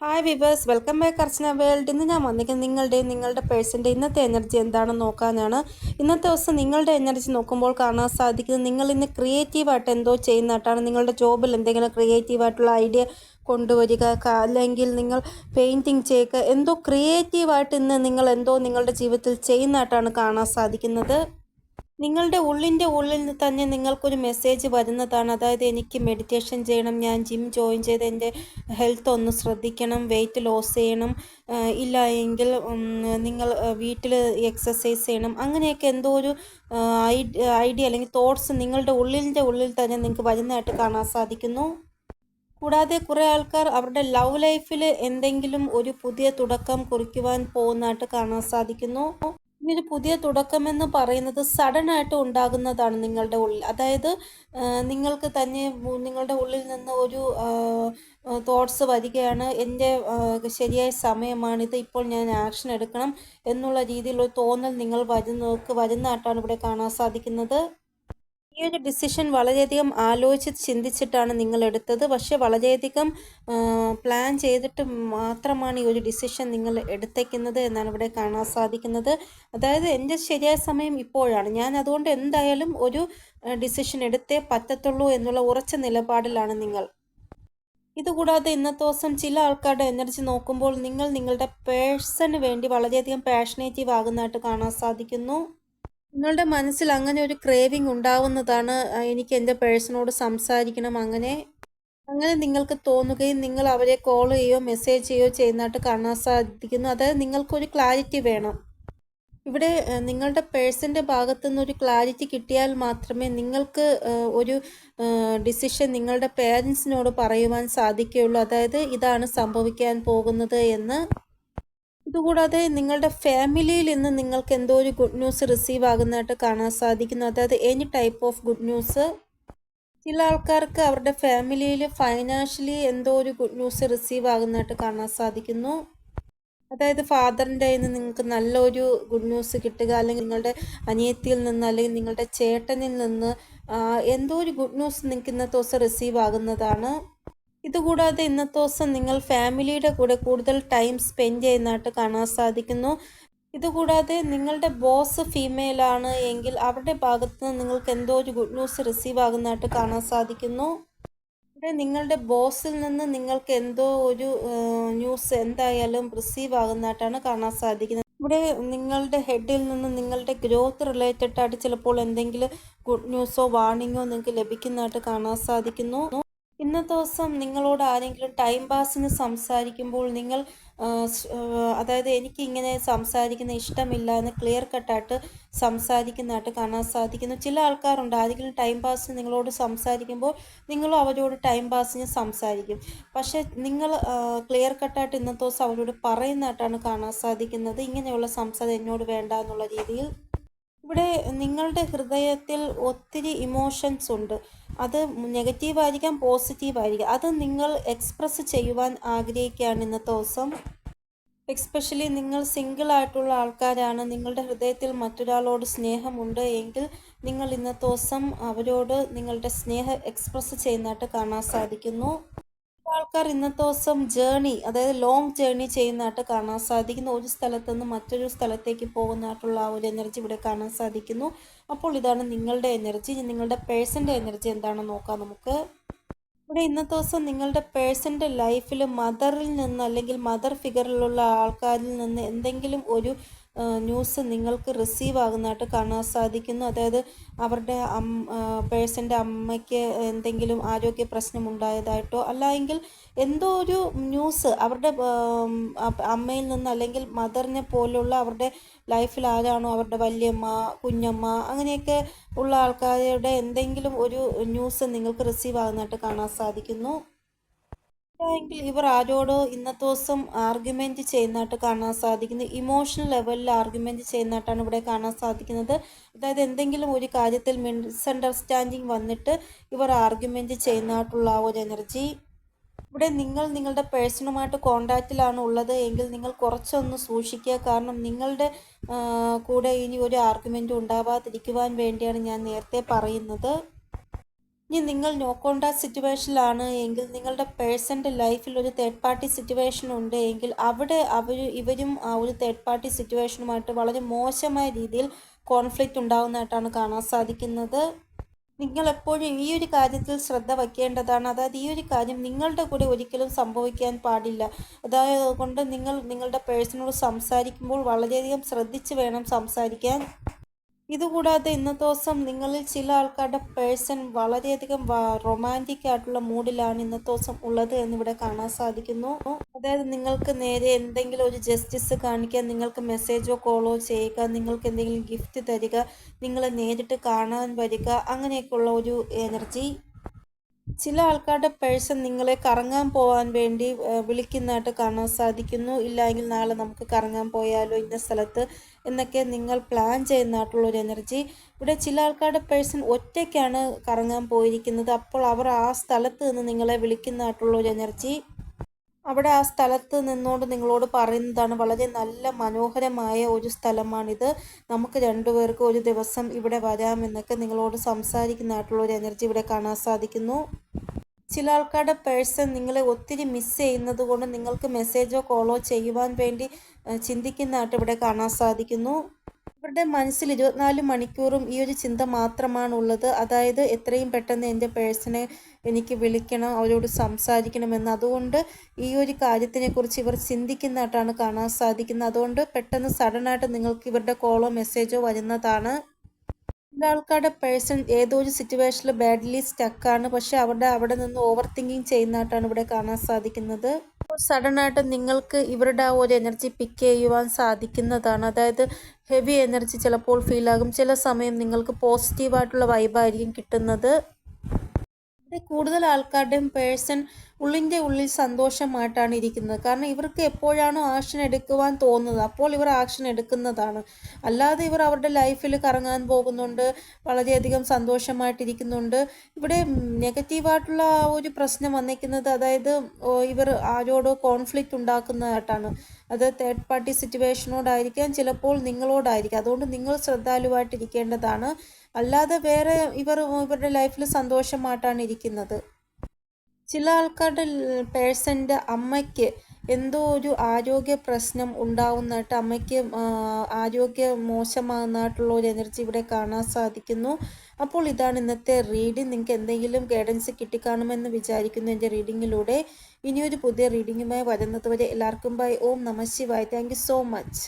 Hi viewers welcome back Archana world ഇന്ന് ഞാൻ വന്നിരിക്കുന്നത് നിങ്ങളുടെയും നിങ്ങളുടെ പേഴ്സന്റെ ഇന്നത്തെ എനർജി എന്താണെന്ന് നോക്കാനാണ്. ഇന്നത്തെ ദിവസം നിങ്ങളുടെ എനർജി നോക്കുമ്പോൾ കാണാൻ സാധിക്കുന്നത് നിങ്ങൾ ഇന്ന് ക്രിയേറ്റീവായിട്ട് എന്തോ ചെയ്യുന്നതായിട്ടാണ്. നിങ്ങളുടെ ജോബിൽ എന്തെങ്കിലും ക്രിയേറ്റീവായിട്ടുള്ള ഐഡിയ കൊണ്ടുവരിക അല്ലെങ്കിൽ നിങ്ങൾ പെയിന്റിങ് ചെയ്യുക എന്തോ ക്രിയേറ്റീവായിട്ട് ഇന്ന് നിങ്ങൾ എന്തോ നിങ്ങളുടെ ജീവിതത്തിൽ ചെയ്യുന്നതായിട്ടാണ് കാണാൻ സാധിക്കുന്നത്. നിങ്ങളുടെ ഉള്ളിന്റെ ഉള്ളിൽ നിന്ന് തന്നെ നിങ്ങൾക്കൊരു മെസ്സേജ് വരുന്നതാണ്. അതായത് എനിക്ക് മെഡിറ്റേഷൻ ചെയ്യണം ഞാൻ ജിം ജോയിൻ ചെയ്ത് എന്റെ ഹെൽത്ത് ഒന്ന് ശ്രദ്ധിക്കണം വെയിറ്റ് ലോസ് ചെയ്യണം ഇല്ല എങ്കിൽ നിങ്ങൾ വീട്ടിൽ എക്സസൈസ് ചെയ്യണം. അങ്ങനെയൊക്കെ എന്തോ ഒരു ഐഡിയ അല്ലെങ്കിൽ തോട്ട്സ് നിങ്ങളുടെ ഉള്ളിന്റെ ഉള്ളിൽ തന്നെ നിങ്ങൾക്ക് വരുന്നതായിട്ട് കാണാൻ സാധിക്കുന്നു. കൂടാതെ കുറേ ആൾക്കാർ അവരുടെ ലവ് ലൈഫിൽ എന്തെങ്കിലും ഒരു പുതിയ തുടക്കം കുറിക്കുവാൻ പോകുന്നതായിട്ട് കാണാൻ സാധിക്കുന്നു. ഈ ഒരു പുതിയ തുടക്കമെന്ന് പറയുന്നത് സഡൻ ആയിട്ട് ഉണ്ടാകുന്നതാണ് നിങ്ങളുടെ ഉള്ളിൽ. അതായത് നിങ്ങൾക്ക് തന്നെ നിങ്ങളുടെ ഉള്ളിൽ നിന്ന് ഒരു തോട്ട്സ് വരികയാണ്. എന്റെ ശരിയായ സമയമാണിത്. ഇപ്പോൾ ഞാൻ ആക്ഷൻ എടുക്കണം എന്നുള്ള രീതിയിലുള്ള തോന്നൽ നിങ്ങൾ വരുന്നവർക്ക് വരുന്നതായിട്ടാണ് ഇവിടെ കാണാൻ സാധിക്കുന്നത് ഈ ഒരു ഡിസിഷൻ വളരെയധികം ആലോചിച്ച് ചിന്തിച്ചിട്ടാണ് നിങ്ങൾ എടുത്തത്. പക്ഷെ വളരെയധികം പ്ലാൻ ചെയ്തിട്ട് മാത്രമാണ് ഈ ഒരു ഡിസിഷൻ നിങ്ങൾ എടുത്തേക്കുന്നത് എന്നാണ് ഇവിടെ കാണാൻ സാധിക്കുന്നത്. അതായത് എന്റെ ശരിയായ സമയം ഇപ്പോഴാണ്. ഞാൻ അതുകൊണ്ട് എന്തായാലും ഒരു ഡിസിഷൻ എടുത്തേ പറ്റത്തുള്ളൂ എന്നുള്ള ഉറച്ച നിലപാടിലാണ് നിങ്ങൾ. ഇതുകൂടാതെ ഇന്നത്തെ ദിവസം ചില ആൾക്കാരുടെ എനർജി നോക്കുമ്പോൾ നിങ്ങൾ നിങ്ങളുടെ പേഴ്സന് വേണ്ടി വളരെയധികം പാഷനേറ്റീവ് ആകുന്നതായിട്ട് കാണാൻ സാധിക്കുന്നു. നിങ്ങളുടെ മനസ്സിൽ അങ്ങനെ ഒരു ക്രേവിംഗ് ഉണ്ടാവുന്നതാണ് എനിക്ക് എന്റെ പേഴ്സണോട് സംസാരിക്കണം അങ്ങനെ അങ്ങനെ നിങ്ങൾക്ക് തോന്നുകയും നിങ്ങൾ അവരെ കോൾ ചെയ്യുകയോ മെസ്സേജ് ചെയ്യുകയോ ചെയ്യുന്നതായിട്ട് കാണാൻ സാധിക്കുന്നു. അതായത് നിങ്ങൾക്കൊരു ക്ലാരിറ്റി വേണം. ഇവിടെ നിങ്ങളുടെ പേഴ്സന്റെ ഭാഗത്തു നിന്നൊരു ക്ലാരിറ്റി കിട്ടിയാൽ മാത്രമേ നിങ്ങൾക്ക് ഒരു ഡിസിഷൻ നിങ്ങളുടെ പേരൻസിനോട് പറയുവാൻ സാധിക്കുകയുള്ളൂ. അതായത് ഇതാണ് സംഭവിക്കാൻ പോകുന്നത് എന്ന് ഇതുകൂടാതെ നിങ്ങളുടെ ഫാമിലിയിൽ നിന്ന് നിങ്ങൾക്ക് എന്തോ ഒരു ഗുഡ് ന്യൂസ് റിസീവ് ആകുന്നതായിട്ട് കാണാൻ സാധിക്കുന്നു. അതായത് any type of good news ചില ആൾക്കാർക്ക് അവരുടെ ഫാമിലിയിൽ ഫൈനാൻഷ്യലി എന്തോ ഒരു ഗുഡ് ന്യൂസ് റിസീവ് ആകുന്നതായിട്ട് കാണാൻ സാധിക്കുന്നു. അതായത് ഫാദറിന്റെ കയ്യിൽ നിന്ന് നിങ്ങൾക്ക് നല്ലൊരു ഗുഡ് ന്യൂസ് കിട്ടുക അല്ലെങ്കിൽ നിങ്ങളുടെ അനിയത്തിയിൽ നിന്ന് അല്ലെങ്കിൽ നിങ്ങളുടെ ചേട്ടനിൽ നിന്ന് എന്തോ ഒരു ഗുഡ് ന്യൂസ് നിങ്ങൾക്ക് ഇന്നത്തെ ദിവസം റിസീവ് ആകുന്നതാണ്. ഇതുകൂടാതെ ഇന്നത്തെ ദിവസം നിങ്ങൾ ഫാമിലിയുടെ കൂടെ കൂടുതൽ ടൈം സ്പെൻഡ് ചെയ്യുന്നതായിട്ട് കാണാൻ സാധിക്കുന്നു. ഇതുകൂടാതെ നിങ്ങളുടെ ബോസ് ഫീമെയിൽ ആണ് എങ്കിൽ അവരുടെ ഭാഗത്ത് നിന്ന് നിങ്ങൾക്ക് എന്തോ ഒരു ഗുഡ് ന്യൂസ് റിസീവ് ആകുന്നതായിട്ട് കാണാൻ സാധിക്കുന്നു. ഇവിടെ നിങ്ങളുടെ ബോസിൽ നിന്ന് നിങ്ങൾക്ക് എന്തോ ഒരു ന്യൂസ് എന്തായാലും റിസീവ് ആകുന്നതായിട്ടാണ് കാണാൻ സാധിക്കുന്നത്. ഇവിടെ നിങ്ങളുടെ ഹെഡിൽ നിന്ന് നിങ്ങളുടെ ഗ്രോത്ത് റിലേറ്റഡ് ആയിട്ട് ചിലപ്പോൾ എന്തെങ്കിലും ഗുഡ് ന്യൂസോ വാർണിങ്ങോ നിങ്ങൾക്ക് ലഭിക്കുന്നതായിട്ട് കാണാൻ സാധിക്കുന്നു. ഇന്നത്തെ ദിവസം നിങ്ങളോട് ആരെങ്കിലും ടൈം പാസിന് സംസാരിക്കുമ്പോൾ നിങ്ങൾ അതായത് എനിക്ക് ഇങ്ങനെ സംസാരിക്കുന്ന ഇഷ്ടമില്ല എന്ന് ക്ലിയർ കട്ടായിട്ട് സംസാരിക്കുന്നതായിട്ട് കാണാൻ സാധിക്കുന്നു. ചില ആൾക്കാരുണ്ട് ആരെങ്കിലും ടൈം പാസിന് നിങ്ങളോട് സംസാരിക്കുമ്പോൾ നിങ്ങളും അവരോട് ടൈം പാസിന് സംസാരിക്കും. പക്ഷേ നിങ്ങൾ ക്ലിയർ കട്ടായിട്ട് ഇന്നത്തെ ദിവസം അവരോട് പറയുന്നതായിട്ടാണ് കാണാൻ സാധിക്കുന്നത്. ഇങ്ങനെയുള്ള സംസാരം എന്നോട് വേണ്ട എന്നുള്ള രീതിയിൽ. ഇവിടെ നിങ്ങളുടെ ഹൃദയത്തിൽ ഒത്തിരി ഇമോഷൻസ് ഉണ്ട്. അത് നെഗറ്റീവ് ആയിരിക്കാം പോസിറ്റീവ് ആയിരിക്കാം അത് നിങ്ങൾ എക്സ്പ്രസ് ചെയ്യുവാൻ ആഗ്രഹിക്കുകയാണ് ഇന്നത്തെ ദിവസം. എക്സ്പെഷ്യലി നിങ്ങൾ സിംഗിൾ ആയിട്ടുള്ള ആൾക്കാരാണ്. നിങ്ങളുടെ ഹൃദയത്തിൽ മറ്റൊരാളോട് സ്നേഹമുണ്ട് എങ്കിൽ നിങ്ങൾ ഇന്നത്തെ ദിവസം അവരോട് നിങ്ങളുടെ സ്നേഹം എക്സ്പ്രസ് ചെയ്യുന്നതായിട്ട് കാണാൻ സാധിക്കുന്നു. ആൾക്കാർ ഇന്നത്തെ ദിവസം ജേണി അതായത് ലോങ് ജേണി ചെയ്യുന്നതായിട്ട് കാണാൻ സാധിക്കുന്നു. ഒരു സ്ഥലത്ത് നിന്ന് മറ്റൊരു സ്ഥലത്തേക്ക് പോകുന്നതായിട്ടുള്ള ആ ഒരു എനർജി ഇവിടെ കാണാൻ സാധിക്കുന്നു. അപ്പോൾ ഇതാണ് നിങ്ങളുടെ എനർജി നിങ്ങളുടെ പേഴ്സന്റെ എനർജി എന്താണെന്ന് നോക്കാം നമുക്ക്. ഇവിടെ ഇന്നത്തെ ദിവസം നിങ്ങളുടെ പേഴ്സന്റെ ലൈഫിൽ മദറിൽ നിന്ന് അല്ലെങ്കിൽ മദർ ഫിഗറിലുള്ള ആൾക്കാരിൽ നിന്ന് എന്തെങ്കിലും ഒരു ന്യൂസ് നിങ്ങൾക്ക് റിസീവ് ആകുന്നതായിട്ട് കാണാൻ സാധിക്കുന്നു. അതായത് അവരുടെ അം പേഴ്സന്റെ അമ്മയ്ക്ക് എന്തെങ്കിലും ആരോഗ്യ പ്രശ്നം ഉണ്ടായതായിട്ടോ അല്ലെങ്കിൽ എന്തോ ഒരു ന്യൂസ് അവരുടെ അമ്മയിൽ നിന്ന് അല്ലെങ്കിൽ മദറിനെ പോലുള്ള അവരുടെ ലൈഫിൽ ആരാണോ അവരുടെ വല്യമ്മ കുഞ്ഞമ്മ അങ്ങനെയൊക്കെ ഉള്ള ആൾക്കാരുടെ എന്തെങ്കിലും ഒരു ന്യൂസ് നിങ്ങൾക്ക് റിസീവ് ആകുന്നതായിട്ട് കാണാൻ സാധിക്കുന്നു. എങ്കിൽ ഇവർ ആരോടോ ഇന്നത്തെ ദിവസം ആർഗ്യുമെന്റ് ചെയ്യുന്നതായിട്ട് കാണാൻ സാധിക്കുന്നു. ഇമോഷണൽ ലെവലിൽ ആർഗ്യുമെന്റ് ചെയ്യുന്നതായിട്ടാണ് ഇവിടെ കാണാൻ സാധിക്കുന്നത്. അതായത് എന്തെങ്കിലും ഒരു കാര്യത്തിൽ മിസ്അണ്ടർസ്റ്റാൻഡിങ് വന്നിട്ട് ഇവർ ആർഗ്യുമെന്റ് ചെയ്യുന്നതായിട്ടുള്ള ആ ഒരു എനർജി ഇവിടെ നിങ്ങൾ നിങ്ങളുടെ പേഴ്സണുമായിട്ട് കോണ്ടാക്റ്റിലാണ് ഉള്ളത് എങ്കിൽ നിങ്ങൾ കുറച്ചൊന്ന് സൂക്ഷിക്കുക. കാരണം നിങ്ങളുടെ കൂടെ ഇനി ഒരു ആർഗ്യുമെന്റും ഉണ്ടാവാതിരിക്കുവാൻ വേണ്ടിയാണ് ഞാൻ നേരത്തെ പറയുന്നത്. ഇനി നിങ്ങൾ നോ കോണ്ടാക്ട് സിറ്റുവേഷനിലാണ് എങ്കിൽ നിങ്ങളുടെ പേഴ്സന്റെ ലൈഫിൽ ഒരു തേർഡ് പാർട്ടി സിറ്റുവേഷൻ ഉണ്ട് എങ്കിൽ അവിടെ അവർ ഇവരും ആ ഒരു തേർഡ് പാർട്ടി സിറ്റുവേഷനുമായിട്ട് വളരെ മോശമായ രീതിയിൽ കോൺഫ്ലിക്റ്റ് ഉണ്ടാകുന്നതായിട്ടാണ് കാണാൻ സാധിക്കുന്നത്. നിങ്ങൾ എപ്പോഴും ഈ ഒരു കാര്യത്തിൽ ശ്രദ്ധ വയ്ക്കേണ്ടതാണ്. അതായത് ഈ ഒരു കാര്യം നിങ്ങളുടെ കൂടെ ഒരിക്കലും സംഭവിക്കാൻ പാടില്ല. അതായത് കൊണ്ട് നിങ്ങൾ നിങ്ങളുടെ പേഴ്സണോട് സംസാരിക്കുമ്പോൾ വളരെയധികം ശ്രദ്ധിച്ച് വേണം സംസാരിക്കാൻ. ഇതുകൂടാതെ ഇന്നത്തെ ദിവസം നിങ്ങളിൽ ചില ആൾക്കാരുടെ പേഴ്സൺ വളരെയധികം റൊമാന്റിക് ആയിട്ടുള്ള മൂഡിലാണ് ഇന്നത്തെ ദിവസം ഉള്ളത് എന്നിവിടെ കാണാൻ സാധിക്കുന്നു. അതായത് നിങ്ങൾക്ക് നേരെ എന്തെങ്കിലും ഒരു ജസ്റ്റിസ് കാണിക്കാൻ നിങ്ങൾക്ക് മെസ്സേജോ കോളോ ചെയ്യുക നിങ്ങൾക്ക് എന്തെങ്കിലും ഗിഫ്റ്റ് തരിക നിങ്ങളെ നേരിട്ട് കാണാൻ വരിക അങ്ങനെയൊക്കെയുള്ള ഒരു എനർജി ചില ആൾക്കാരുടെ പേഴ്സൺ നിങ്ങളെ കറങ്ങാൻ പോകാൻ വേണ്ടി വിളിക്കുന്നതായിട്ട് കാണാൻ സാധിക്കുന്നു. ഇല്ലെങ്കിൽ നാളെ നമുക്ക് കറങ്ങാൻ പോയാലോ ഇന്ന സ്ഥലത്ത് എന്നൊക്കെ നിങ്ങൾ പ്ലാൻ ചെയ്യുന്നതായിട്ടുള്ള ഒരു എനർജി ഇവിടെ ചില ആൾക്കാരുടെ പേഴ്സൺ ഒറ്റയ്ക്കാണ് കറങ്ങാൻ പോയിരിക്കുന്നത്. അപ്പോൾ അവർ ആ സ്ഥലത്ത് നിന്ന് നിങ്ങളെ വിളിക്കുന്നതായിട്ടുള്ള ഒരു എനർജി അവിടെ ആ സ്ഥലത്ത് നിന്നുകൊണ്ട് നിങ്ങളോട് പറയുന്നതാണ് വളരെ നല്ല മനോഹരമായ ഒരു സ്ഥലമാണിത്. നമുക്ക് രണ്ടുപേർക്കും ഒരു ദിവസം ഇവിടെ വരാമെന്നൊക്കെ നിങ്ങളോട് സംസാരിക്കുന്നതായിട്ടുള്ള ഒരു എനർജി ഇവിടെ കാണാൻ സാധിക്കുന്നു. ചില ആൾക്കാരുടെ പേഴ്സൺ നിങ്ങളെ ഒത്തിരി മിസ് ചെയ്യുന്നത് കൊണ്ട് നിങ്ങൾക്ക് മെസ്സേജോ കോളോ ചെയ്യുവാൻ വേണ്ടി ചിന്തിക്കുന്നതായിട്ട് ഇവിടെ കാണാൻ സാധിക്കുന്നു. ഇവരുടെ മനസ്സിൽ ഇരുപത്തിനാല് മണിക്കൂറും ഈ ഒരു ചിന്ത മാത്രമാണ് ഉള്ളത്. അതായത് എത്രയും പെട്ടെന്ന് എന്റെ പേഴ്സണെ എനിക്ക് വിളിക്കണം അവരോട് സംസാരിക്കണമെന്ന്. അതുകൊണ്ട് ഈ ഒരു കാര്യത്തിനെക്കുറിച്ച് ഇവർ ചിന്തിക്കുന്നതായിട്ടാണ് കാണാൻ സാധിക്കുന്നത്. അതുകൊണ്ട് പെട്ടെന്ന് സഡനായിട്ട് നിങ്ങൾക്ക് ഇവരുടെ കോളോ മെസ്സേജോ വരുന്നതാണ്. ആൾക്കാരുടെ പേഴ്സൺ ഏതോ ഒരു സിറ്റുവേഷനിൽ ബാഡ്ലി സ്റ്റക്കാണ്. പക്ഷെ അവരുടെ അവിടെ നിന്ന് ഓവർ തിങ്കിങ് ചെയ്യുന്നതായിട്ടാണ് ഇവിടെ കാണാൻ സാധിക്കുന്നത്. സഡൻ ആയിട്ട് നിങ്ങൾക്ക് ഇവരുടെ ആ ഒരു എനർജി പിക്ക് ചെയ്യുവാൻ സാധിക്കുന്നതാണ്. അതായത് ഹെവി എനർജി ചിലപ്പോൾ ഫീൽ ആകും. ചില സമയം നിങ്ങൾക്ക് പോസിറ്റീവായിട്ടുള്ള വൈബായിരിക്കും കിട്ടുന്നത്. കൂടുതൽ ആൾക്കാരുടെയും പേഴ്സൺ ഉള്ളിന്റെ ഉള്ളിൽ സന്തോഷമായിട്ടാണ് ഇരിക്കുന്നത്. കാരണം ഇവർക്ക് എപ്പോഴാണോ ആക്ഷൻ എടുക്കുവാൻ തോന്നുന്നത് അപ്പോൾ ഇവർ ആക്ഷൻ എടുക്കുന്നതാണ്. അല്ലാതെ ഇവർ അവരുടെ ലൈഫിൽ കറങ്ങാൻ പോകുന്നുണ്ട് വളരെയധികം സന്തോഷമായിട്ടിരിക്കുന്നുണ്ട്. ഇവിടെ നെഗറ്റീവായിട്ടുള്ള ഒരു പ്രശ്നം വന്നിരിക്കുന്നത് അതായത് ഇവർ ആരോടോ കോൺഫ്ലിക്റ്റ് ഉണ്ടാക്കുന്നതായിട്ടാണ്. അത് തേർഡ് പാർട്ടി സിറ്റുവേഷനോടായിരിക്കാം ചിലപ്പോൾ നിങ്ങളോടായിരിക്കാം. അതുകൊണ്ട് നിങ്ങൾ ശ്രദ്ധാലുവായിട്ടിരിക്കേണ്ടതാണ്. അല്ലാതെ വേറെ ഇവർ ഇവരുടെ ലൈഫിൽ സന്തോഷമായിട്ടാണ് ഇരിക്കുന്നത്. ചില ആൾക്കാരുടെ പേഴ്സന്റെ അമ്മയ്ക്ക് എന്തോ ഒരു ആരോഗ്യ പ്രശ്നം ഉണ്ടാവുന്നതായിട്ട് അമ്മയ്ക്ക് ആരോഗ്യ മോശമാകുന്നതായിട്ടുള്ള ഒരു എനർജി ഇവിടെ കാണാൻ സാധിക്കുന്നു. അപ്പോൾ ഇതാണ് ഇന്നത്തെ റീഡിംഗ്. നിങ്ങൾക്ക് എന്തെങ്കിലും ഗൈഡൻസ് കിട്ടിക്കാണുമെന്ന് വിചാരിക്കുന്നു എന്റെ റീഡിങ്ങിലൂടെ. ഇനിയൊരു പുതിയ റീഡിങ്ങുമായി വരുന്നത് വരെ എല്ലാവർക്കും ബൈ. ഓം നമ ശിവായ്. Thank so much.